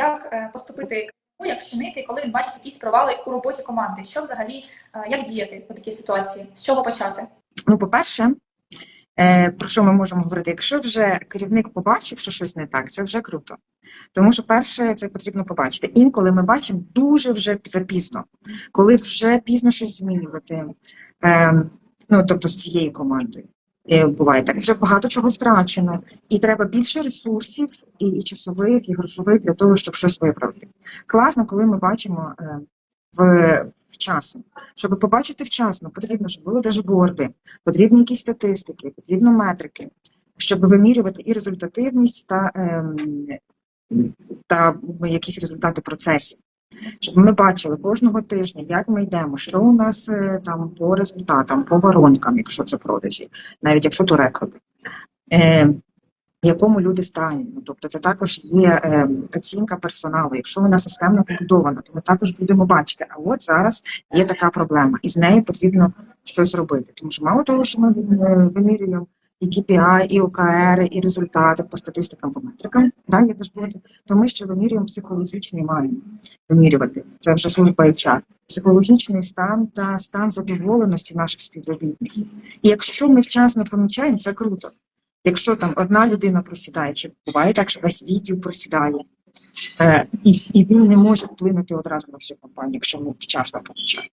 як е, поступити як вчинити, коли він бачить якісь провали у роботі команди. Що взагалі, е, як діяти у такій ситуації? З чого почати? Ну, по-перше, е, про що ми можемо говорити? Якщо вже керівник побачив, що щось не так, це вже круто. Тому що перше, це потрібно побачити. Інколи ми бачимо дуже вже запізно, коли вже пізно щось змінювати. Е, ну, тобто з цією командою. Е, Буває так, вже багато чого втрачено, і треба більше ресурсів, і, і часових, і грошових для того, щоб щось виправити. Класно, коли ми бачимо е, в, вчасно. Щоб побачити вчасно, потрібно, щоб були дашборди, потрібні якісь статистики, потрібно метрики, щоб вимірювати і результативність та, ем, та якісь результати процесів. Щоб ми бачили кожного тижня, як ми йдемо, що у нас е, там по результатам, по воронкам, якщо це продажі, навіть якщо то рекорди. Е, якому люди стані. Ну, тобто це також є е, оцінка персоналу. Якщо вона системно побудована, то ми також будемо бачити, а от зараз є така проблема, і з нею потрібно щось робити. Тому що мало того, що ми е, вимірюємо і KPI, і ОКР, і результати по статистикам, по метрикам, да, є дашборди, то ми ще вимірюємо психологічний маємо вимірювати. Це вже служба HR. Психологічний стан та стан задоволеності наших співробітників. І якщо ми вчасно помічаємо, це круто. Якщо там одна людина просідає, чи буває так, що весь відділ просідає, е, і, і він не може вплинути одразу на всю компанію, якщо ми вчасно помічаємо.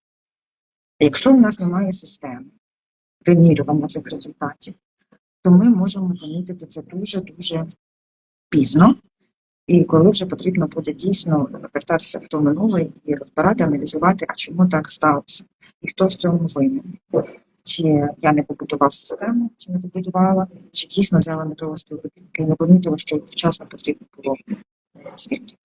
Якщо в нас немає системи вимірювання цих результатів, то ми можемо помітити це дуже-дуже пізно, і коли вже потрібно буде дійсно повертатися в то минуле і розбирати, аналізувати, а чому так сталося, і хто в цьому винен. Чи я не побудував систему, чи не побудувала, чи дійсно взяла метового співробітника і не помітила, що вчасно потрібно було звільнити.